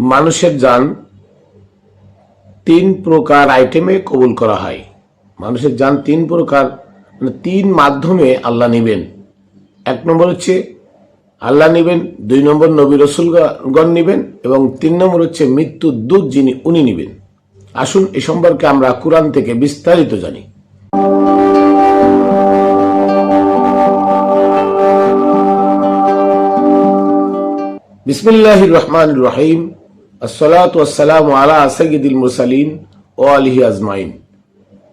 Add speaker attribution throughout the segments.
Speaker 1: মানুষের যান তিন প্রকার আইটেমে কবুল করা হয়। মানুষের যান তিন প্রকার মানে তিন মাধ্যমে আল্লাহ নিবেন। এক নম্বর হচ্ছে আল্লাহ নিবেন, দুই নম্বর নবী রসুলগণ নিবেন এবং তিন নম্বর হচ্ছে মৃত্যুর দূত যিনি, উনি নিবেন। আসুন এ সম্পর্কে আমরা কোরআন থেকে বিস্তারিত জানি। বিসমিল্লাহ রহমান রহিম। আসসালাত আসসালাম আলা সৈয়দুল মুরসালিন ও আলিহি আজমাইন।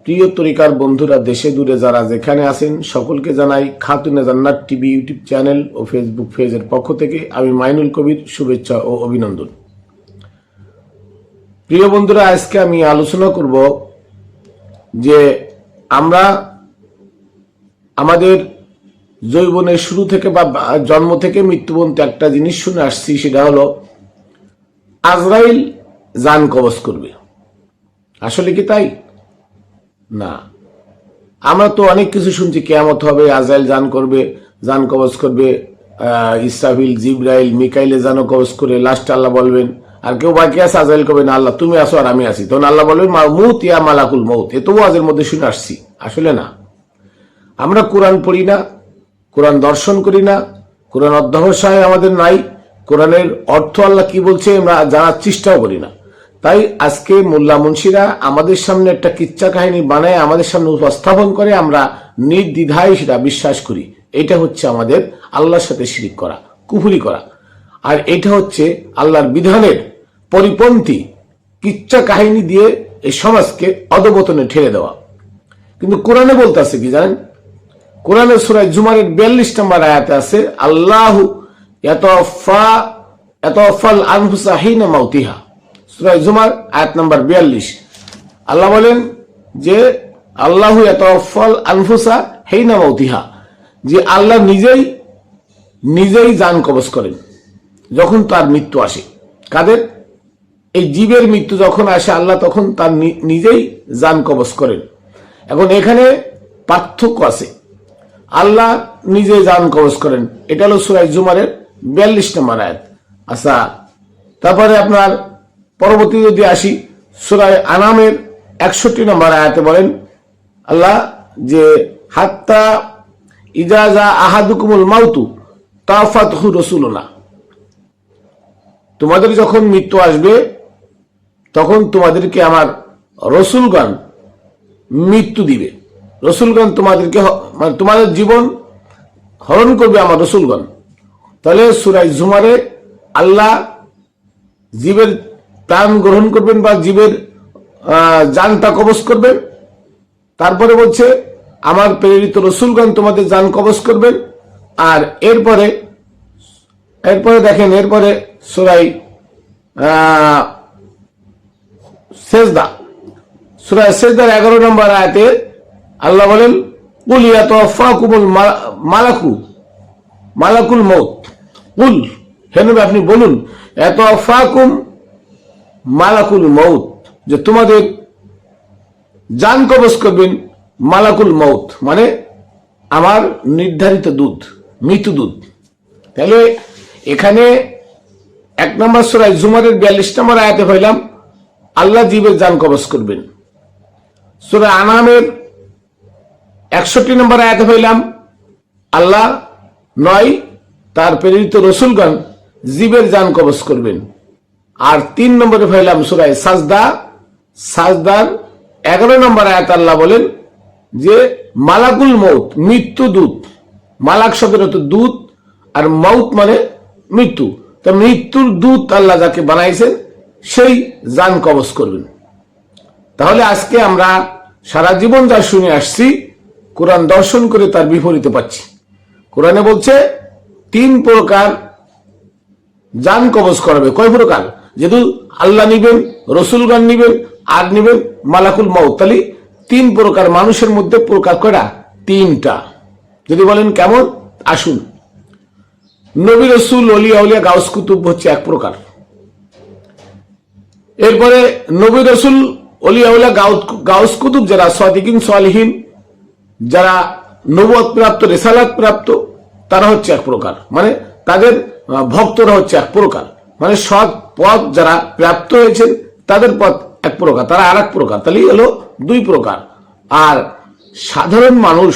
Speaker 1: প্রিয় তরিকার বন্ধুরা, দেশে দূরে যারা যেখানে আছেন, সকলকে জানাই Khatune Jannat TV YouTube channel ও ফেসবুক পেজের পক্ষ থেকে আমি মাইনুল কবির শুভেচ্ছা ও অভিনন্দন। প্রিয় বন্ধুরা, আজকে আমি আলোচনা করব যে আমরা আমাদের জৈবনের শুরু থেকে বা জন্ম থেকে মৃত্যু একটা জিনিস শুনে আসছি, সেটা হলো আজরাইল জান কবজ করবে। আসলে কি তাই? না। আমরা তো অনেক কিছু শুনছি কেয়ামত হবে আজরাইল জান করবে জান কবজ করবে আহ, ইসরাফিল জিব্রাইল মিকাইলে জানও কবজ করে লাস্ট আল্লাহ বলবেন আর কেউ বাকি আছে আজরাইল করবে না আল্লাহ তুমি আসো আর আমি আসি তখন আল্লাহ বলবেন "মা- মুত ইয়া মালাকুল মৌত এ তবু আজের মধ্যে শুনে আসছি। আসলে না। আমরা কোরআন পড়ি না কোরআন দর্শন করি না কোরআন অধ্যবসায় আমাদের নাই কোরআনের অর্থ আল্লাহ কি বলছে আমরা জানার চেষ্টাও করি না। তাই আজকে মোল্লা মুন্সিরা আমাদের সামনে একটা কিচ্ছা কাহিনী বানায়, আমাদের সামনে উপস্থাপন করে আমরা নির্দ্বিধায় সেটা বিশ্বাস করি। এটা হচ্ছে আমাদের আল্লাহর সাথে শিরিক করা, কুফুরি করা। আর এটা হচ্ছে আল্লাহর বিধানের পরিপন্থী কিচ্ছা কাহিনী দিয়ে এই সমাজকে অধবতনে ঠেলে দেওয়া। কিন্তু কোরআনে বলতে আছে কি জানেন? কোরআনের সুরায় জুমারের বিয়াল্লিশ নম্বর আয়াতে আছে, আল্লাহ মাউতিহা সুরায় জুমার আয়াত নম্বর বিয়াল্লিশ আল্লাহ বলেন যে আল্লাহ এতফাল আনফুসা হেইনা মাউতিহা যে আল্লাহ নিজেই নিজেই জান কবজ করেন যখন তার মৃত্যু আসে। কাদের? এই জীবের মৃত্যু যখন আসে, আল্লাহ তখন তার নিজেই জান কবজ করেন। এখন এখানে পার্থক্য আছে। আল্লাহ নিজে জান কবজ করেন। এটা হলো সুরাই জুমারের বিয়াল্লিশ নম্বর আয়াত। আচ্ছা তারপরে আপনার পরবর্তী যদি আসি, সুরায় আনামের একষট্টি নম্বর আয়াতে বলেন, আল্লাহ যে, হাত্তা ইজাজা আহাদুকুমুল মাউতু তাফাতহু রসুলনা তোমাদের যখন মৃত্যু আসবে, তখন তোমাদেরকে আমার রসুলগণ মৃত্যু দিবে। রসুলগণ তোমাদেরকে হ- মানে তোমাদের জীবন হরণ করবে আমার রসুলগণ। তাহলে সুরাই জুমারে আল্লাহ জীবের প্রাণ গ্রহণ করবেন বা জীবের জানটা কবজ করবেন। তারপরে বলছে, আমার প্রেরিত রসুলগণ তোমাদের জান কবজ করবেন। আর এরপরে এরপরে দেখেন, এরপরে সুরাই সেজদা। সুরায় সেজদার এগারো নম্বর আয়াতে আল্লাহ বলেন, কুলিয়া তো কুমুল মালাকু, মালাকুল মৌত। কুল হেনবে আপনি বলুন, এত ফাকুম মালাকুল মৌত যে তোমাদের জান কবজ করবেন মালাকুল মৌত মানে আমার নির্ধারিত দুধ, মৃত্যু দুধ। তাহলে এখানে এক নম্বর সুরায় জুমারের বিয়াল্লিশ নম্বর আয়াতে হইলাম আল্লাহ জীবের জান কবজ করবেন। সুরা আনামের একষট্টি নম্বর আয়াতে হইলাম আল্লাহ নয় তার প্রেরিত রসুলগণ জীবের জান কবজ করবেন। আর তিন নম্বরে হইলাম সুরায় সাজদা। সাজদার এগারো নম্বর আয়াত আল্লাহ বলেন যে, মালাকুল মৌত মৃত্যু দূত। মালাক শব্দের হতো দূত, আর মৌত মানে মৃত্যু। তো মৃত্যুর দূত আল্লাহ যাকে বানাইছেন, সেই জান কবজ করবেন। তাহলে আজকে আমরা সারা জীবন যা শুনে আসছি, কোরআন দর্শন করে তার বিপরীতে পাচ্ছি। কোরআনে বলছে তিন প্রকার যান কবজ করাবে। কয় প্রকার? যেহেতু আল্লাহ নিবেন, রসুলগণ নিবেন, আর নিবেন মালাকুল মাউত। তাহলে তিন প্রকার মানুষের মধ্যে প্রকার করা তিনটা। যদি বলেন কেমন? আসুন। নবী রসুল অলিয়া উলিয়া গাউস, কুতুব হচ্ছে এক প্রকার। এরপরে নবী রসুল অলিয়াউল্লাহ গাউস, কুতুব যারা সদিকিন, সালিহীন, যারা নবুয়ত প্রাপ্ত, রেসালাত প্রাপ্ত তারা হচ্ছে এক প্রকার। মানে তাদের ভক্তরা হচ্ছে এক প্রকার। মানে সৎ পথ যারা প্রাপ্ত হয়েছেন, তাদের পথ এক প্রকার, তারা আর এক প্রকার। তাহলেই হলো দুই প্রকার। আর সাধারণ মানুষ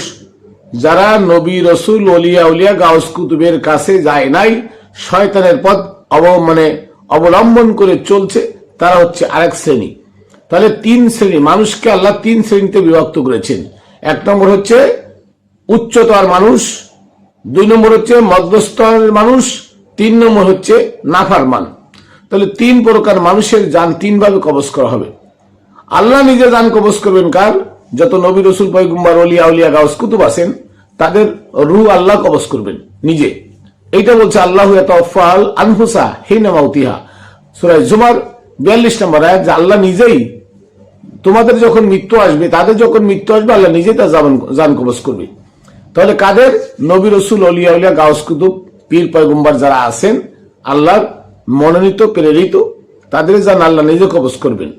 Speaker 1: যারা নবী রসুল, অলিয়া, উলিয়া, গাউস কুতুবের কাছে যায় নাই, শয়তানের পথ অব মানে অবলম্বন করে চলছে, তারা হচ্ছে আরেক শ্রেণি। তাহলে তিন শ্রেণি, মানুষকে আল্লাহ তিন শ্রেণীতে বিভক্ত করেছেন। এক নম্বর হচ্ছে উচ্চতর মানুষ দুই নম্বর হচ্ছে মধ্যস্তরের মানুষ, তিন নম্বর হচ্ছে নাফারমান তাহলে তিন প্রকার মানুষের যান তিনভাবে কবজ করা হবে। আল্লাহ নিজে যান কবজ করবেন কার? যত নবী রসুল, পয়গুম্বার, অলিয়া উলিয়া গাউস, কুতুব আছেন, তাদের রু আল্লাহ কবজ করবেন নিজে। এইটা বলছে আল্লাহ তফাল আনফুসা হিনা মাউতিহা। সুরাজ জুমার বিয়াল্লিশ নম্বর আয়াত, যে আল্লাহ নিজেই তোমাদের যখন মৃত্যু আসবে, তাদের যখন মৃত্যু আসবে, আল্লাহ নিজেই জান জান কবজ করবে। তাহলে কাদের? নবী রসুল, অলিয়া উলিয়া, গাউস কুতুব, পীর পয়গুম্বার যারা আছেন, আল্লাহর মনোনীত, প্রেরিত, তাদের যান আল্লাহ নিজে কবজ করবেন।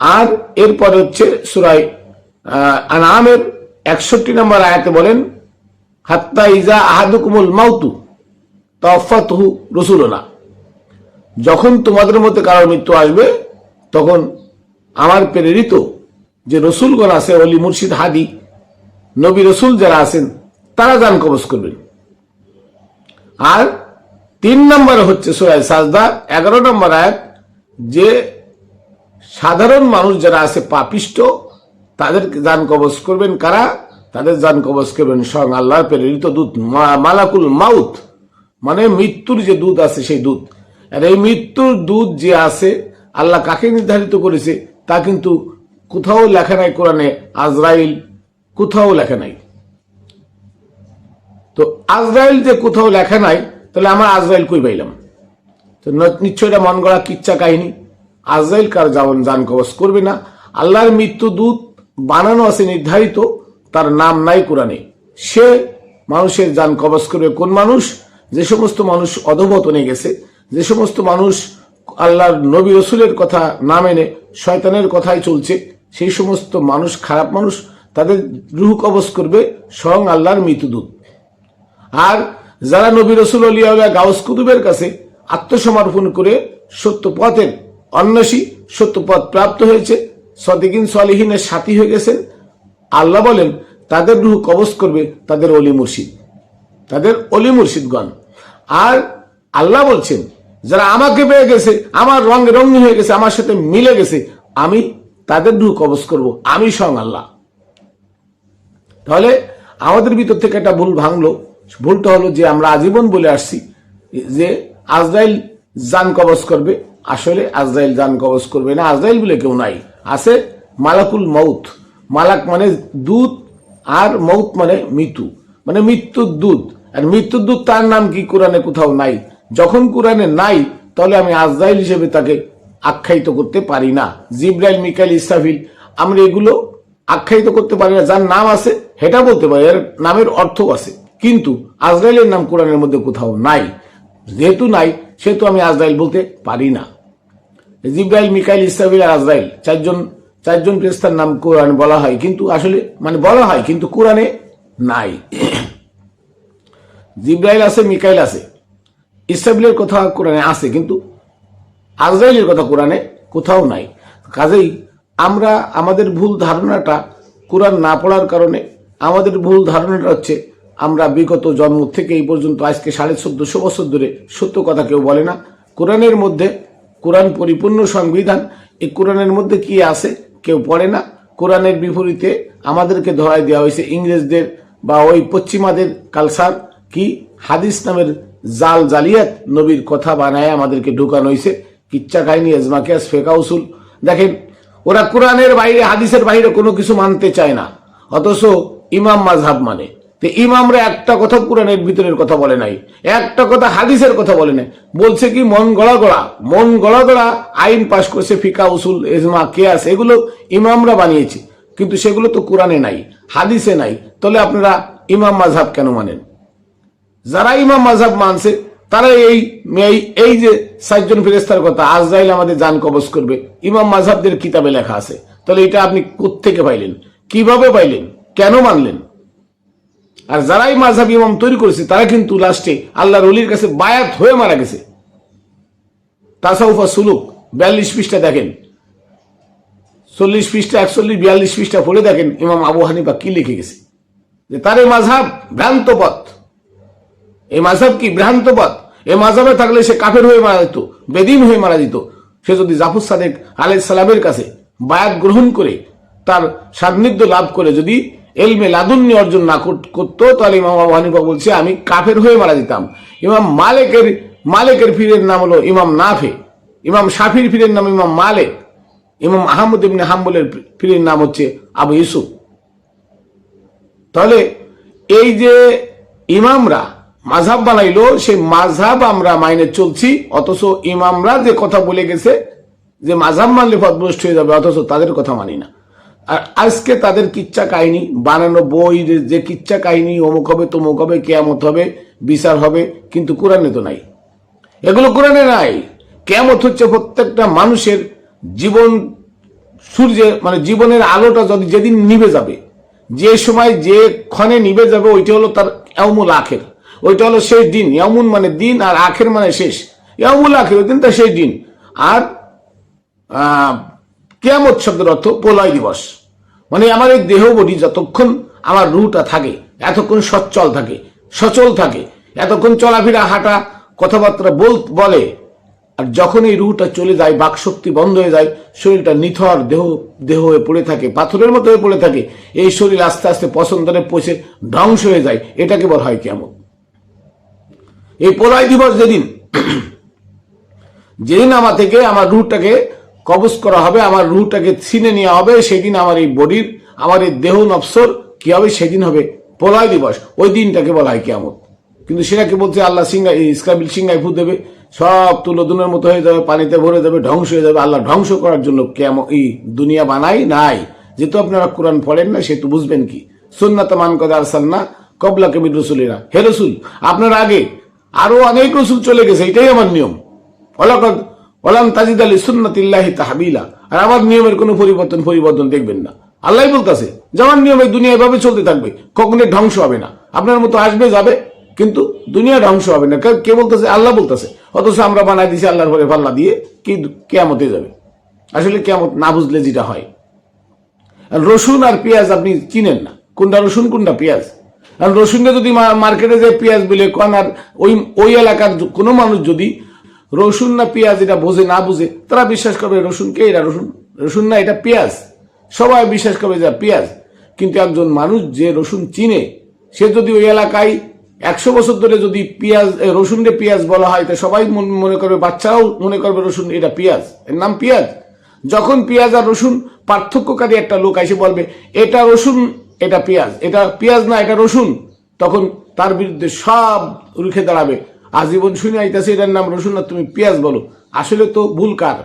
Speaker 1: আর এরপরে হচ্ছে সুরাই আনামের একষট্টি নম্বর আয়াতে বলেন, হাত্তা ইজা আহাদুকুমুল মাউতু তফাতহু রসুলনা। যখন তোমাদের মধ্যে কারোর মৃত্যু আসবে, তখন আমার প্রেরিত যে রসুলগণ আছে, অলি মুর্শিদ হাদি, নবী রসুল যারা আছেন তারা যান কবজ করবেন আর তিন নম্বর হচ্ছে সোরায় সাজদা এগারো নম্বর আয়াত, যে সাধারণ মানুষ যারা আছে পাপিষ্ট তাদের যান কবজ করবেন কারা? তাদের যান কবজ করবেন স্বয়ং আল্লাহর প্রেরিত দূত মালাকুল মাউত। মানে মৃত্যুর যে দুধ আছে সেই দুধ আর এই মৃত্যুর দুধ যে আছে, আল্লাহ কাকে নির্ধারিত করেছে তা কিন্তু কোথাও লেখা নাই কোরআনে, আজরাইল কোথাও লেখা নাই। তো আজরাইল যে কোথাও লেখা নাই, তাহলে আমার আজরাইল কই পাইলাম? তো নিশ্চয় এটা মন গড়া কিচ্ছা কাহিনী। আজরাইল কার যেমন যান কবচ করবে না? আল্লাহর মৃত্যু দূত বানানো আছে নির্ধারিত, তার নাম নাই কোরআনে। সে মানুষের যান কবচ করবে। কোন মানুষ? যে সমস্ত মানুষ অধবতনে গেছে, যে সমস্ত মানুষ আল্লাহর নবী রসুলের কথা না মেনে শয়তানের কথাই চলছে, সেই সমস্ত মানুষ, খারাপ মানুষ, তাদের রুহ কবচ করবে স্বয়ং আল্লাহর মৃত্যুদূত যারা নবী রসুল আলিয়া গাউস কুতুবের কাছে আত্মসমর্পণ করে সত্য পথের অন্বেষী সত্য পথ প্রাপ্ত হয়েছে, সদিকিন সলিহিনের সাথী হয়ে গেছেন, আল্লাহ বলেন, তাদের রুহ কবজ করবে তাদের অলি মুর্শিদ, তাদের অলি মুর্শিদগণ। আর আল্লাহ বলছেন, যারা আমাকে পেয়ে গেছে, আমার রঙ রঙিন হয়ে গেছে, আমার সাথে মিলে গেছে, আমি তাদের রুহ কবজ করব, আমি স্বয়ং আল্লাহ। তাহলে আমাদের ভিতর থেকে একটা ভুল ভাঙলো। ভুলটা হলো যে আমরা আজীবন বলে আসছি যে আজরাইল জান কবজ করবে। আসলে আজরাইল জান কবজ করবে না, আজরাইল বলে কেউ নাই। আছে মালাকুল মৌত মালাক মানে দুধ আর মৌত মানে মৃত্যু। মানে মৃত্যুর দুধ আর মৃত্যুর দুধ তার নাম কি? কোরআনে কোথাও নাই। যখন কোরআনে নাই, তাহলে আমি আজরাইল হিসেবে তাকে আখ্যায়িত করতে পারি না। জিব্রাইল, মিকাইল, ইসরাফিল, আমরা এগুলো আখ্যায়িত করতে পারি না। যার নাম আছে, সেটা বলতে পারি। এর নামের অর্থ আছে। কিন্তু আজরাইলের নাম কোরআনের মধ্যে কোথাও নাই। যেহেতু নাই, সেহেতু আমি আজরাইল বলতে পারি না। জিব্রাইল, মিকাইল, ইসরাফিল আর আজরাইল, চারজন চারজন ফেরেশতার নাম কোরআনে বলা হয়। কিন্তু আসলে মানে বলা হয়, কিন্তু কোরআনে নাই। জিব্রাইল আছে, মিকাইল আছে। ইসরাফিলের কথা কোরআনে আছে, কিন্তু আজরাইলের কথা কোরআনে কোথাও নাই। কাজেই আমরা, আমাদের ভুল ধারণাটা কোরআন না পড়ার কারণে আমাদের ভুল ধারণাটা হচ্ছে আমরা বিগত জন্ম থেকে এই পর্যন্ত আজকে সাড়ে চোদ্দশো বছর ধরে সত্য কথা কেউ বলে না। কোরআনের মধ্যে কোরআন পরিপূর্ণ সংবিধান, এই কোরআনের মধ্যে কি আছে কেউ পড়ে না। কোরআনের বিপরীতে আমাদেরকে ধরাই দেওয়া হয়েছে ইংরেজদের বা ওই পশ্চিমাদের কালচার কি? হাদিস নামের জাল জালিয়াত নবীর কথা বানায় আমাদেরকে ঢুকানো হয়েছে। কিচ্ছা কাহিনী এজমাকিয়াস ফেকা উসুল। দেখেন, ওরা কোরআনের বাইরে, হাদিসের বাইরে কোনো কিছু মানতে চায় না। অথচ ইমাম মাঝহাব মানে। ইমামরা একটা কথা কোরআনের ভিতরের কথা বলে নাই, একটা কথা হাদিসের কথা বলে নাই। বলছে কি, মন গড়া গড়া, মন গড়া গড়া, আইন পাশ করছে ফিকা, উসুল এজমা কেয়াস, এগুলো ইমামরা বানিয়েছে। কিন্তু সেগুলো তো কোরআনে নাই, হাদিসে নাই। তাহলে আপনারা ইমাম মাঝহাব কেন মানেন? যারা ইমাম মাঝহাব মানছে, তারা এই এই এই যে সাতজন ফেরেস্তার কথা, আজরাইল আমাদের জান কবজ করবে। ইমাম মাঝহাবদের কিতাবে লেখা আছে। তাহলে এটা আপনি কোত্থেকে পাইলেন? কীভাবে পাইলেন? কেন মানলেন? আর যারাই মাঝহাব ইমাম তৈরি করেছে, তারা কিন্তু লাস্টে আল্লাহর অলির কাছে বায়াত হয়ে মারা গেছে। তাসাউফা সুলুক, বিয়াল্লিশ পৃষ্ঠা দেখেন। চল্লিশ পৃষ্ঠা, একচল্লিশ, বিয়াল্লিশ পৃষ্ঠা পড়ে দেখেন ইমাম আবু হানিফা কি লিখে গেছে। যে তার এই মাঝহাব ভ্রান্ত পথ। এই মাঝহাব কি ভ্রান্ত পথ? এই মাঝহাবে থাকলে সে কাফের হয়ে মারা যেত, বেদিন হয়ে মারা যেত। সে যদি জাফর সাদেক আলাই সালামের কাছে বায়াত গ্রহণ করে, তার সান্নিধ্য লাভ করে যদি এলমে লাদুন্নি অর্জন না করতো, তাহলে ইমাম আবু হানিফা বলছে, আমি কাফের হয়ে মারা যেতাম। ইমাম মালিকের মালিকের ফিরের নাম হলো ইমাম নাফে। ইমাম শাফির ফিরের নাম ইমাম মালিক। ইমাম আহমদ ইবনে হাম্বলের ফিরের নাম হচ্ছে আবু ইউসুফ। তাহলে এই যে ইমামরা মাঝহাব বানাইলো, সেই মাঝহাব আমরা মাইনে চলছি, অথচ ইমামরা যে কথা বলে গেছে, যে মাঝহাব মানলে পথভ্রষ্ট হয়ে যাবে, অথচ তাদের কথা মানি না। আর আজকে তাদের কিচ্ছা কাহিনী, বানানো বই, যে কিচ্ছা কাহিনী, অমুক হবে, তমুক হবে, কেয়ামত হবে, বিচার হবে, কিন্তু কোরআনে তো নাই। এগুলো কোরআনে নাই। কেমত হচ্ছে প্রত্যেকটা মানুষের জীবন সূর্যের মানে জীবনের আলোটা যদি যেদিন নিভে যাবে, যে সময় যে ক্ষণে নিভে যাবে, ওইটা হলো তার ইয়ামুল আখের। ওইটা হলো শেষ দিন। ইয়ামুন মানে দিন আর আখের মানে শেষ। ইয়ামুল আখের, ওই দিনটা শেষ দিন। আর কেয়ামত শব্দের অর্থ প্রলয় দিবস। মানে আমার এই দেহ বডি যতক্ষণ আমার রুটা থাকে, এতক্ষণ সচ্ছল থাকে, সচল থাকে, এতক্ষণ চলাফেরা, হাঁটা, কথাবার্তা বল, বলে, আর যখন এই রুহটা চলে যায়, বাকশক্তি বন্ধ হয়ে যায়, শরীরটা নিথর দেহ দেহ হয়ে পড়ে থাকে, পাথরের মতো হয়ে পড়ে থাকে, এই শরীর আস্তে আস্তে পছন্দরে পচে ধ্বংস হয়ে যায় এটাকে বলা হয় কেমন এই প্রলয় দিবস যেদিন যেদিন আমার থেকে, আমার রুহটাকে কবজ করা হবে, আমার রুহটাকে ছিনে নেওয়া হবে, সেদিন আমার এই বডির, আমার এই দেহ নফসর কি হবে, সেদিন হবে প্রলয় দিবস। ওই দিনটাকে বলা হয় কেমন কিন্তু সেটাকে বলছে আল্লাহ সিংহাই ইসকাবিল সিংহাই ফু দেবে, সব তুলোদুনের মতো হয়ে যাবে, পানিতে ভরে যাবে, ধ্বংস হয়ে যাবে, আল্লাহ ধ্বংস করার জন্য কেমন এই দুনিয়া বানাই নাই। যেহেতু আপনারা কোরআন পড়েন না, সেহেতু বুঝবেন কি? সুন্নাত মান কদা আরসালনা কবলা কবির রসুলেরা হে রসুল, আপনার আগে আরও অনেক রসুল চলে গেছে, এটাই আমার নিয়ম। অলাকদ ওলাম তাজিদ আলী সুন্নাতিল্লাহি আর নিয়মের কোনো পরিবর্তন পরিবর্তন দেখবেন না। আল্লাহ বলতেছে, যেমন নিয়ম দুনিয়া এভাবে চলতে থাকবে, কখনোই ধ্বংস হবে না। আপনার মতো আসবে, যাবে, কিন্তু দুনিয়া ধ্বংস হবে না। কে- বলতেছে? আল্লাহ বলতেছে। অথচ আমরা বানাই দিছি আল্লাহর পরে পাল্লা দিয়ে, কি কেয়ামতে যাবে। আসলে কেয়ামত না বুঝলে যেটা হয়। রসুন আর পেঁয়াজ আপনি চিনেন না। কোনটা রসুন, কোনটা পেঁয়াজ? আর রসুনটা যদি মার্কেটে যে পেঁয়াজ বলে, কোন আর ওই ওই এলাকার কোনো মানুষ যদি রসুন না পেঁয়াজ এটা বোঝে, না বুঝে? তারা বিশ্বাস করবে রসুন কে? এটা রসুন। রসুন না, এটা পেঁয়াজ। সবাই বিশ্বাস করবে যে পেঁয়াজ। কিন্তু একজন মানুষ যে রসুন চিনে, সে যদি ওই এলাকায় একশো বছর ধরে যদি পেঁয়াজ রসুনকে পেঁয়াজ বলা হয়, তা সবাই মনে করবে, বাচ্চারাও মনে করবে রসুন এটা পেঁয়াজ। এর নাম পেঁয়াজ। যখন পেঁয়াজ আর রসুন পার্থক্যকারী একটা লোক এসে বলবে, এটা রসুন, এটা পেঁয়াজ। এটা পেঁয়াজ না, এটা রসুন। তখন তার বিরুদ্ধে সব রুখে দাঁড়াবে। আজীবন শুনে আইতাছে এটার নাম রসুন না তুমি পেঁয়াজ বলো। আসলে তো ভুল কার?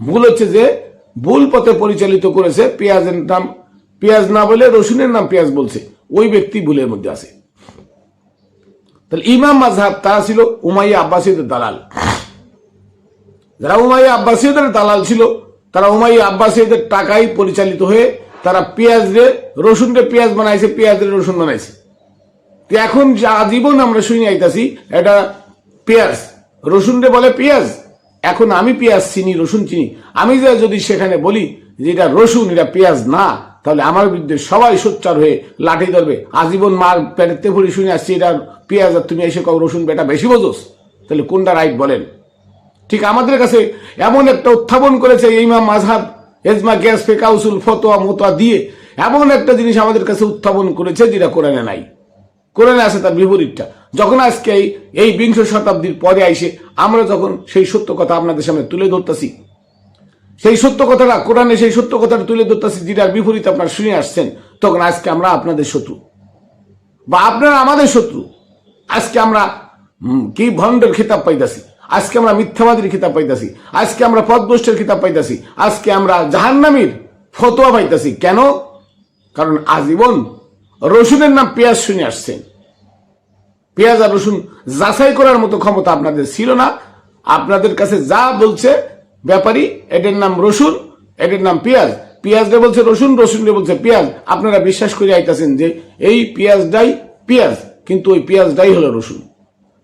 Speaker 1: ভুল হচ্ছে যে ভুল পথে পরিচালিত করেছে পেঁয়াজের নাম। পেঁয়াজ না বলে রসুনের নাম পেঁয়াজ বলছে। ওই ব্যক্তি ভুলের মধ্যে আছে। তাহলে ইমাম তারা ছিল উমাইয়া আব্বাসীদের দালাল। যারা উমাইয়া আব্বাসীদের দালাল ছিল, তারা উমাইয়া আব্বাসীদের টাকায় পরিচালিত হয়ে তারা পেঁয়াজ রে রসুন পেঁয়াজ বানাইছে পেঁয়াজ রসুন বানাইছে। এখন যে আজীবন আমরা শুনে আইতাছি, এটা পেঁয়াজ। রসুন রে বলে পেঁয়াজ। এখন আমি পেঁয়াজ চিনি, রসুন চিনি। আমি যে যদি সেখানে বলি যে এটা রসুন, এটা পেঁয়াজ না, তাহলে আমার বিরুদ্ধে সবাই সোচ্চার হয়ে লাঠি ধরবে। আজীবন মার পেটেতে ভরি শুনে আসছি, এটা পেঁয়াজ আর তুমি এসে কাউ রসুন বেটা বেশি বোঝোস। তাহলে কোনটা রাইট বলেন? ঠিক আমাদের কাছে এমন একটা উত্থাপন করেছে ইমাম মাঝহাব এজমা গ্যাস, ফেকা উসুল, ফতোয়া, মোতোয়া দিয়ে এমন একটা জিনিস আমাদের কাছে উত্থাপন করেছে যেটা কোরআনে নাই। কোরআনে আছে তার বিপরীতটা। যখন আজকে এই বিংশ শতাব্দীর পরে আইসে, আমরা যখন সেই সত্য কথা আপনাদের সামনে তুলে ধরতেছি, সেই সত্য কথাটা, কোরআনে সেই সত্য কথাটা তুলে ধরতেছি, যেটার বিপরীত আপনারা শুনে আসছেন, তখন আজকে আমরা আপনাদের শত্রু। বা আপনারা আমাদের শত্রু। আজকে আমরা কি ভণ্ডের খেতাব পাইতাছি? আজকে আমরা মিথ্যাবাদীর খেতাব পাইতাছি? আজকে আমরা পদভ্রষ্টের খেতাব পাইতাছি? আজকে আমরা জাহান্নামীর ফতোয়া পাইতাছি? কেন? কারণ আজীবন রসুনের নাম পেঁয়াজ শুনে আসছেন। পেঁয়াজ আর রসুন যাচাই করার মতো ক্ষমতা আপনাদের ছিল না। আপনাদের কাছে যা বলছে ব্যাপারী এটার নাম রসুন এটার নাম পেঁয়াজ। পেঁয়াজটা বলছে রসুন রসুনটা বলছে পেঁয়াজ। আপনারা বিশ্বাস করে আইতাছেন যে এই পেঁয়াজটাই পেঁয়াজ, কিন্তু ওই পেঁয়াজটাই হলো রসুন।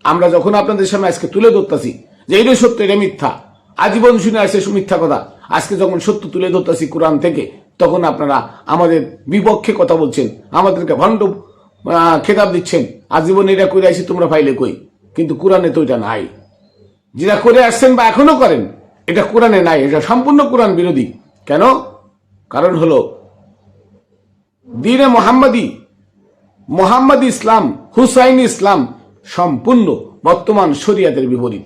Speaker 1: আমরা যখন আপনাদের সামনে আজকে তুলে ধরতেছি যে এটা সত্য এটা মিথ্যা, আজীবন শুনে আসে সুমিথ্যা কথা। আজকে যখন সত্য তুলে ধরতেছি কোরআন থেকে, তখন আপনারা আমাদের বিপক্ষে কথা বলছেন, আমাদেরকে ভণ্ড খেতাব দিচ্ছেন। আজীবন এটা করে আসি তোমরা ফাইলে কই? কিন্তু কোরআনে তো এটা নাই। যেটা করে আসছেন বা এখনও করেন, এটা কোরআনে নাই, এটা সম্পূর্ণ কোরআন বিরোধী। কেন? কারণ হলো, দিনে মোহাম্মদী, মোহাম্মদ ইসলাম, হুসাইন ইসলাম সম্পূর্ণ বর্তমান শরিয়াতের বিপরীত।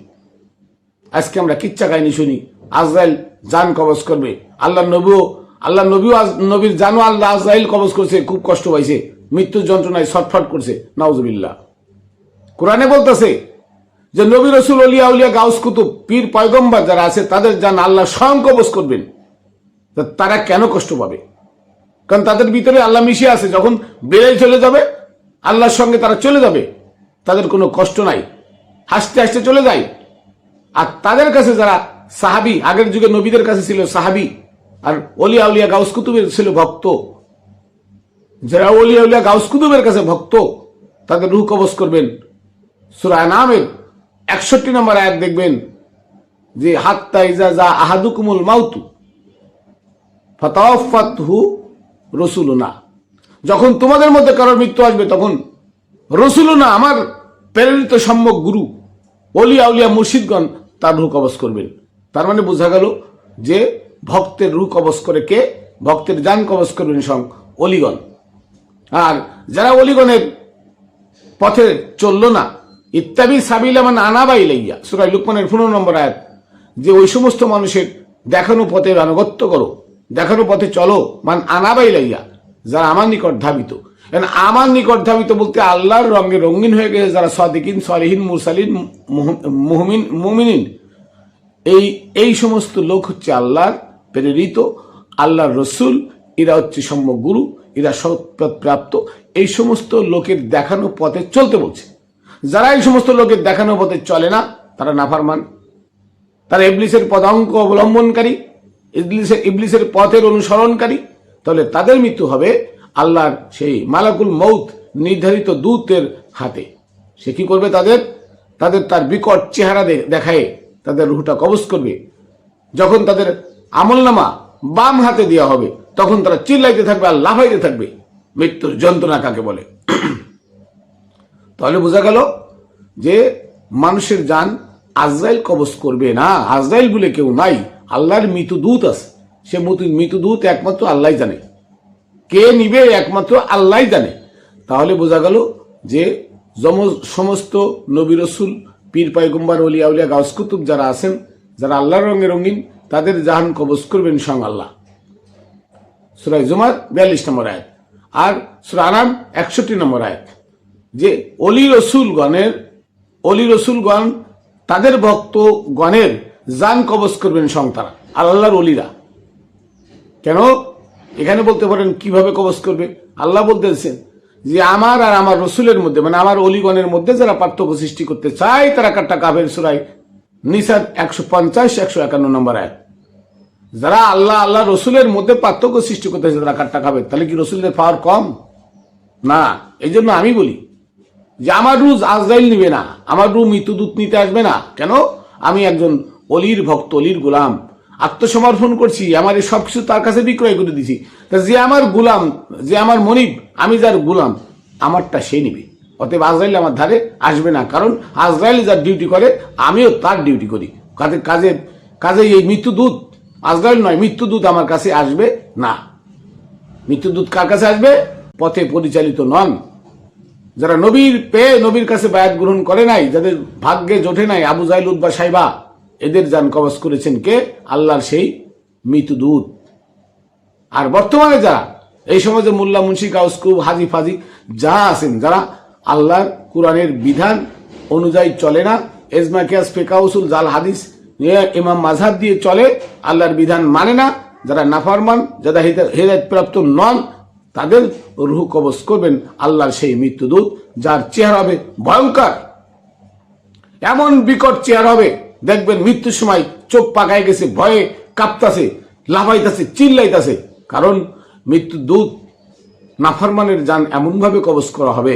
Speaker 1: আজকে আমরা কিচ্ছা কাহিনী শুনি, আজরাইল জান কবজ করবে। আল্লাহ নবীও আল্লাহ নবীও নবীর জানো আল্লাহ আজরাইল কবজ করছে, খুব কষ্ট পাইছে। মৃত্যুর যন্ত্রণায় ছটফট করছে, নাউজুবিল্লাহ। কোরআনে বলতেছে যে, নবী রসুল অলিয়া উলিয়া গাউস কুতুব, পীর পয়গম্বর যারা আছে, তাদের জান আল্লাহ স্বয়ং কবজ করবেন। তারা কেন কষ্ট পাবে? কারণ তাদের ভিতরে আল্লাহ মিশিয়ে আছে, যখন বেড়ে চলে যাবে, আল্লাহর সঙ্গে তারা চলে যাবে। তাদের কোনো কষ্ট নাই। হাসতে হাসতে চলে যায়। আর তাদের কাছে যারা সাহাবি, আগের যুগে নবীদের কাছে ছিল সাহাবি, আর অলিয়া উলিয়া গাউস কুতুবের ছিল ভক্ত যারা অলিয়া উলিয়া গাউস কুতুবের কাছে ভক্ত, তাদের রুহ কবজ করবেন। সুরায় নামের একষট্টি নম্বর আয়াত দেখবেন যে, হাত্তা ইজা যা আহাদুকুমুল মাউতু, ফতাওয়াফাতহু রসুলুনা। যখন তোমাদের মধ্যে কারোর মৃত্যু আসবে, তখন রসুলুনা, আমার প্রেরিত সম্যক গুরু অলিয়া উলিয়া মুর্শিদগণ, তার রূহ কবজ করবেন। তার মানে বোঝা গেল যে, ভক্তের রূহ কবজ করে কে? ভক্তের যান কবজ করবেন সং অলিগণ আর যারা অলিগণের পথে চলল না ইত্যাদি সাবিলা মানে আনাবাই লাইয়া সুরাই লুকমানের পনেরো নম্বর আয়াত, যে ওই সমস্ত মানুষের দেখানো পথে আনুগত্য করো, দেখানো পথে চলো, মান আনাবাই লাইয়া যারা আমার নিকট ধাবিত। আমার নিকট ধাবিত বলতে আল্লাহর রঙে রঙিন হয়ে গেছে যারা সদিকিন, সলিহিন, মুরসালিন মুহমিন, মুমিনিন। এই এই সমস্ত লোক হচ্ছে আল্লাহর প্রেরিত, আল্লাহর রসুল এরা হচ্ছে সম্যক গুরু, এরা সৎপথ প্রাপ্ত। এই সমস্ত লোকের দেখানো পথে চলতে বলছে। যারা এই সমস্ত লোকের দেখানো পথে চলে না, তারা নাফারমান। তারা ইবলিসের পদাঙ্ক অবলম্বনকারী, ইবলিসের ইবলিসের পথের অনুসরণকারী। তাহলে তাদের মৃত্যু হবে আল্লাহর সেই মালাকুল মৌত নির্ধারিত দূতের হাতে। সে কি করবে তাদের? তাদের তার বিকট চেহারা দেখায় তাদের রুহটা কবজ করবে। যখন তাদের আমলনামা বাম হাতে দেওয়া হবে তখন তারা চিল্লাইতে থাকবে আর লাফাইতে থাকবে। মৃত্যুর যন্ত্রণা কাকে বলে? তাহলে বোঝা গেল যে মানুষের যান আজরাইল কবজ করবে না। আজরাইল বলে কেউ নাই। আল্লাহর মৃত্যু দূত আছে। সে মৃত্যু- মৃত্যু দূত একমাত্র আল্লাহ জানে। কে নিবে একমাত্র আল্লাহ জানে। তাহলে বোঝা গেল যে সমস্ত নবী রসুল, পীর পায়গম্বার, অলিয়া উলিয়া, গাউস কুতুব যারা আছেন, যারা আল্লাহর রঙে রঙিন, তাদের জাহান কবজ করবেন স্বয়ং আল্লাহ সুরাই জুমার বিয়াল্লিশ নম্বর আয়াত। আর সুরা আনাম একষট্টি নম্বর আয়াত। যে অলি রসুল গণের অলি রসুল গণ তাদের ভক্ত গণের জান কবজ করবেন আর আল্লাহর অলিরা। কেন? এখানে বলতে পারেন, কীভাবে কবজ করবে? আল্লাহ বলতেছেন যে, আমার আর আমার রসুলের মধ্যে মানে আমার অলিগণের মধ্যে যারা পার্থক্য সৃষ্টি করতে চায়, তারা কাটটা কাভের সুরাই নিসার একশো পঞ্চাশ, একশো একান্ন নম্বর আয় যারা আল্লাহ আল্লাহ রসুলের মধ্যে পার্থক্য সৃষ্টি করতে চায় তারা কাটটা খাবে তাহলে কি রসুলের পাওয়ার কম? না। এই জন্য আমি বলি যে আমার রুজ আজরাইল নিবে না। আমার রু মৃত্যুদূত নিতে আসবে না। কেন? আমি একজন অলির ভক্ত, অলির গোলাম। আত্মসমর্পণ করছি, আমার এই সবকিছু তার কাছে বিক্রয় করে দিছি। তা যে আমার গোলাম, যে আমার মনিব, আমি যার গোলাম, আমারটা সে নিবে। অতএব আজরাইল আমার ধারে আসবে না, কারণ আজরাইল যার ডিউটি করে, আমিও তার ডিউটি করি। কাজে কাজে কাজে এই মৃত্যুদূত আজরাইল নয়, মৃত্যুদূত আমার কাছে আসবে? না। মৃত্যুদূত কার কাছে আসবে? পথে পরিচালিত নন। যারা নবীর পেয়ে নবীর কাছে বায়াত গ্রহণ করে নাই, যাদের ভাগ্যে জোটে নাই, আবু জাইল উদ্বা সাইবা, এদের যান কবচ করেছেন কে? আল্লাহর সেই মৃত্যুদূত। আর বর্তমানে যারা, এই সমাজে মোল্লা, মুন্সি কাউসকুব হাজি, ফাজি যা আছেন, যারা আল্লাহর কোরআনের বিধান অনুযায়ী চলে না এজমা কিয়াস ফেকাউসুল, জাল হাদিস ইমাম মাঝহাব দিয়ে চলে, আল্লাহর বিধান মানে না, যারা নাফারমান, যারা হেদায়ত প্রাপ্ত নন, তাদের রুহ কবজ করবেন আল্লাহর সেই মৃত্যুদূত, যার চেহারা হবে ভয়ঙ্কর এমন বিকট চেহারা হবে, দেখবেন মৃত্যুর সময় চোখ পাকায় গেছে, ভয়ে কাঁপতাছে, লাফাইতাছে, চিল্লাইতাছে। কারণ মৃত্যু দূত নাফরমানের যান এমনভাবে কবজ করা হবে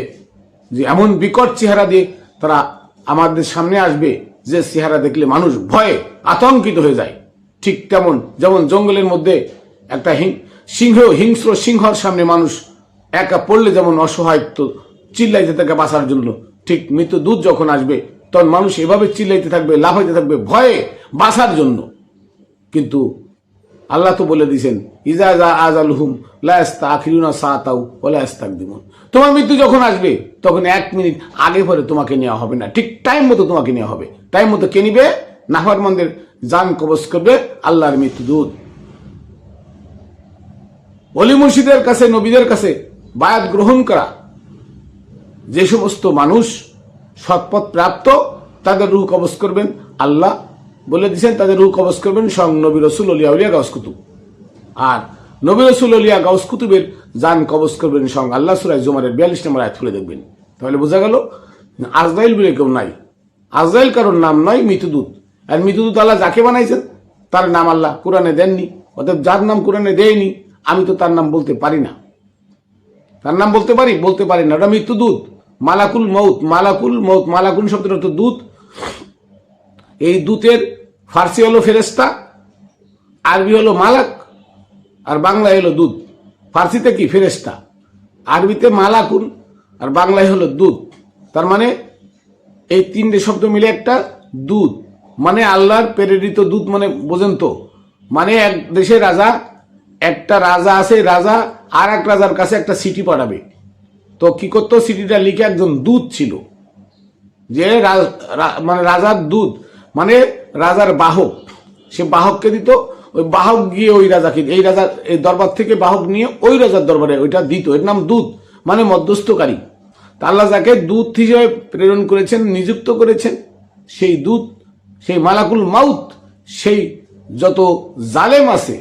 Speaker 1: যে, এমন বিকট চেহারা দিয়ে তারা আমাদের সামনে আসবে। যে চেহারা দেখলে মানুষ ভয়ে আতঙ্কিত হয়ে যায়। ঠিক তেমন যেমন জঙ্গলের মধ্যে একটা সিংহ, হিংস্র সিংহর সামনে মানুষ একা পড়লে যেমন অসহায় তো চিল্লাইতে থাকে বাঁচার জন্য। ঠিক মৃত্যু দূত যখন আসবে, তখন মানুষ এভাবে চিল্লাইতে থাকবে, লাফাইতে থাকবে, ভয়ে বাঁচার জন্য। কিন্তু আল্লাহ তো বলে দিয়েছেন ইজাজা আজ আল হুম লাস্তা আখিরুনা সাতাউ ওলাস্তাক দিমন তোমার মৃত্যু যখন আসবে, তখন এক মিনিট আগে পরে তোমাকে নেওয়া হবে না। ঠিক টাইম মতো তোমাকে নেওয়া হবে। টাইম মতো কে নিবে? নাফারমানদের জান কবজ করবে, আল্লাহর মৃত্যু দূত। অলি মুর্শিদের কাছে, নবীদের কাছে বায়াত গ্রহণ করা। যে সমস্ত মানুষ সৎপথ প্রাপ্ত, তাদের রুহ কবজ করবেন। আল্লাহ বলে দিয়েছেন, তাদের রুহ কবজ করবেন সং নবী রসুল, অলিয়া উলিয়া গাউস কুতুব। আর নবী রসুল অলিয়া গাউস কুতুবের জান কবজ করবেন সং আল্লাহ সুরাই জুমারের বিয়াল্লিশ নম্বর আয়াত খুলে দেখবেন। তাহলে বোঝা গেল, আজরাইল বলে কেউ নাই। আজরাইল কারোর নাম নয় মৃত্যুদূত আর মৃত্যুদূত আল্লাহ যাকে বানাইছেন, তার নাম আল্লাহ কোরআনে দেননি, অর্থাৎ যার নাম কোরআনে দেয়নি, আমি তো তার নাম বলতে পারি না। তার নাম বলতে পারি বলতে পারি না। ওটা মৃত্যুদূত মালাকুল মৌত মালাকুল মৌত মালাকুল শব্দটা তো দূত। এই দূতের ফার্সি হলো ফেরেস্তা আরবি হলো মালাক আর বাংলায় হলো দুধ। ফার্সিতে কি? ফেরেস্তা আরবিতে মালাকুন আর বাংলায় হলো দুধ। তার মানে এই তিনটে শব্দ মিলে একটা দুধ। মানে আল্লাহর প্রেরিত দুধ মানে বোঝেন তো। মানে এক দেশের রাজা, একটা রাজা আছে, রাজা আর এক রাজার কাছে একটা সিটি পাঠাবে। তো কি করতো? সিটিটা লিখে একজন দূত ছিল। যে মানে রাজার দূত। মানে রাজার বাহক। সে বাহককে দিত ওই বাহক গিয়ে ওই রাজাকে এই রাজার এই দরবার থেকে বাহক নিয়ে ওই রাজার দরবারে ওইটা দিত, এর নাম দূত মানে মধ্যস্থকারী। আল্লাহ যাকে দূত হিসেবে প্রেরণ করেছেন, নিযুক্ত করেছেন, সেই দূত, সেই মালাকুল মাউত, সেই যত জালেম আছে,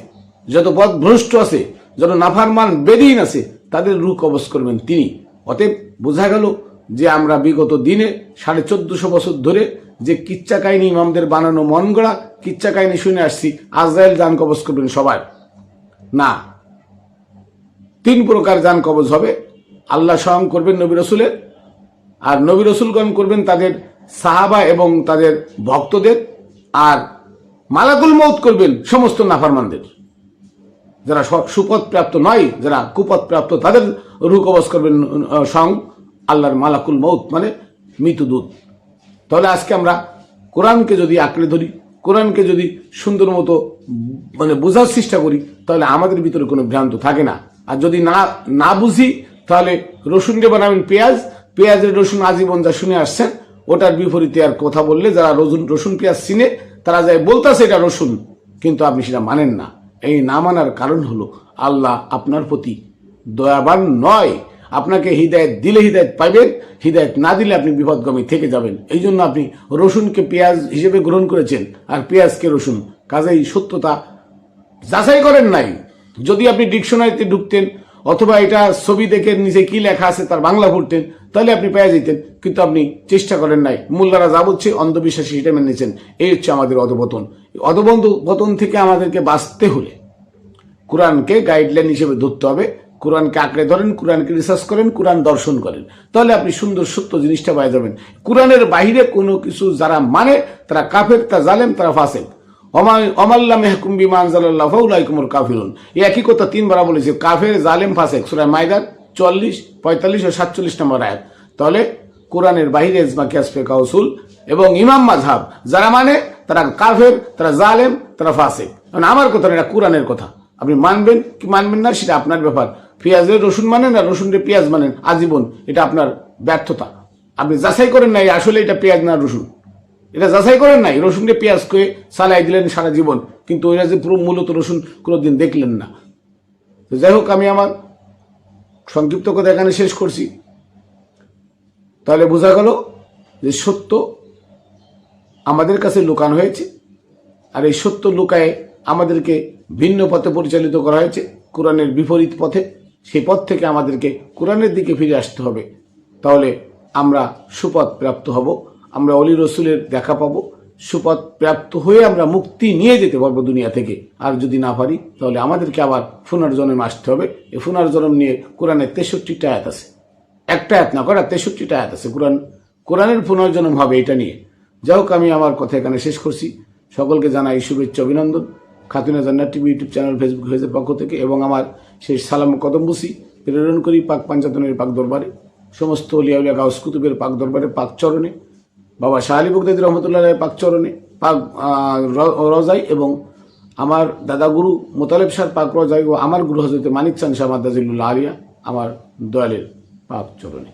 Speaker 1: যত পথভ্রষ্ট আছে, যত নাফারমান বেদিন আছে, তাদের রূপ কবজ করবেন তিনি। অতএব বোঝা গেল যে আমরা বিগত দিনে সাড়ে চোদ্দশো বছর ধরে যে কিচ্ছা কাহিনী ইমামদের বানানো মন গড়া, কিচ্ছা কাহিনী শুনে আসছি, আজরাইল যান কবজ করবেন সবাই। না। তিন প্রকার যান কবজ হবে। আল্লাহ স্বয়ং করবেন নবী রসুলের, আর নবী রসুলগণ করবেন তাদের সাহাবা এবং তাদের ভক্তদের, আর মালাকুল মৌত করবেন সমস্ত নাফারমানদের। যারা স- সুপথ প্রাপ্ত নয়, যারা কুপথ প্রাপ্ত তাদের রুহ কবজ করবেন স্বয়ং। আল্লাহর মালাকুল মৌত মানে মৃত্যুদূত তাহলে আজকে আমরা কোরআনকে যদি আঁকড়ে ধরি, কোরআনকে যদি সুন্দর মতো মানে বোঝার চেষ্টা করি, তাহলে আমাদের ভিতরে কোনো ভ্রান্ত থাকে না। আর যদি না না বুঝি, তাহলে রসুনকে বানাবেন পেঁয়াজ। পেঁয়াজের রসুন আজীবন যা শুনে আসছেন, ওটার বিপরীতে আর কথা বললে যারা রসুন রসুন পেঁয়াজ চিনে, তারা যায় বলতেছে এটা রসুন, কিন্তু আপনি সেটা মানেন না। এই না মানার কারণ হলো আল্লাহ আপনার প্রতি দয়াবান নয়। আপনাকে হৃদায়ত দিলে হৃদায়ত পাইবেন, হৃদায়ত না দিলে আপনি বিপদগামী থেকে যাবেন। এই জন্য আপনি রসুনকে পেঁয়াজ হিসেবে গ্রহণ করেছেন, আর পেঁয়াজকে রসুন। কাজেই সত্যতা যাচাই করেন নাই। যদি আপনি ডিকশনারিতে ঢুকতেন, অথবা এটা ছবি দেখে নিচে কি লেখা আছে তার বাংলা পড়তেন, তাহলে আপনি পেয়ে যেতেন, কিন্তু আপনি চেষ্টা করেন নাই। মোল্লারা যা বলছে, অন্ধবিশ্বাসী সেটা মেনেছেন এই হচ্ছে আমাদের অধপতন। অধপতন থেকে আমাদেরকে বাঁচতে হলে কোরআনকে গাইডলাইন হিসেবে ধরতে হবে। কোরআনকে আঁকড়ে ধরেন কোরআনকে রিসার্চ করেন কোরআন দর্শন করেন। তাহলে আপনি সুন্দর সত্য জিনিসটা পাই যাবেন। কোরআনের বাইরে কোনো কিছু যারা মানে তারা কাফের তা জালেম তারা ফাসেক। অমাল্লাম মেহকুম বিমান জাল্লাহ ফাউলাইকুমুর কাফিরুন। এই একই কথা তিনবার বলেছে কাফের জালেম ফাসেক। সুরায় মাইদার চল্লিশ পঁয়তাল্লিশ ও সাতচল্লিশ নম্বর আয়াত। তাহলে কোরআনের বাহিরে ইজমা কিয়াসফে কাউসুল এবং ইমাম মাঝহাব যারা মানে তারা কাফের তারা জালেম তারা ফাসেক। আমার কথা না, এটা কোরআনের কথা। আপনি মানবেন কি মানবেন না সেটা আপনার ব্যাপার। পেঁয়াজের রসুন মানেন আর রসুনের পেঁয়াজ মানেন আজীবন, এটা আপনার ব্যর্থতা। আপনি যাচাই করেন নাই, আসলে এটা পেঁয়াজ না রসুন। এটা যাচাই করেন নাই রসুনকে পেঁয়াজ করে সালাই দিলেন সারা জীবন, কিন্তু ওইটা যে পুরো মূলত রসুন কোনোদিন দেখলেন না। তো যাই হোক, আমি আমার সংক্ষিপ্ত কথা এখানে শেষ করছি। তাহলে বোঝা গেল যে সত্য আমাদের কাছে লুকানো হয়েছে, আর এই সত্য লুকায়ে আমাদেরকে ভিন্ন পথে পরিচালিত করা হয়েছে, কোরআনের বিপরীত পথে। সেই পথ থেকে আমাদেরকে কোরআনের দিকে ফিরে আসতে হবে। তাহলে আমরা সুপথ প্রাপ্ত হব, আমরা অলি রসুলের দেখা পাবো, সুপথ প্রাপ্ত হয়ে আমরা মুক্তি নিয়ে যেতে পারব দুনিয়া থেকে। আর যদি না পারি, তাহলে আমাদেরকে আবার পুনর্জন্মে আসতে হবে। এই পুনর্জন্ম নিয়ে কোরআনের তেষট্টিটা আয়াত আছে। একটা আয়াত না করা তেষট্টিটা আয়াত আছে। কোরআন, কোরআনের পুনর্জন্ম হবে এটা নিয়ে। যাই আমি আমার কথা এখানে শেষ করছি। সকলকে জানাই শুভেচ্ছা, অভিনন্দন। খাতুনা জান্নার টিভি ইউটিউব চ্যানেল ফেসবুক পেজের পক্ষ থেকে এবং আমার সেই সালাম কদম বুসি। প্রেরণ করি পাক পাঞ্চাতনের পাক দরবারে। সমস্ত লিয়াউলিয়া গাউস কুতুবের পাক দরবারে, পাক চরণে। বাবা শাহ আলী বগদাদি রহমতুল্লাহ পাক চরণে, পাক রজাই এবং আমার দাদা গুরু মোতালেব শাহ পাক রজাই ও আমার গুরু হজরত মানিক চান শাহ মাদাজিল্লাহ আলিয়া, আমার দয়ালের পাক চরণে।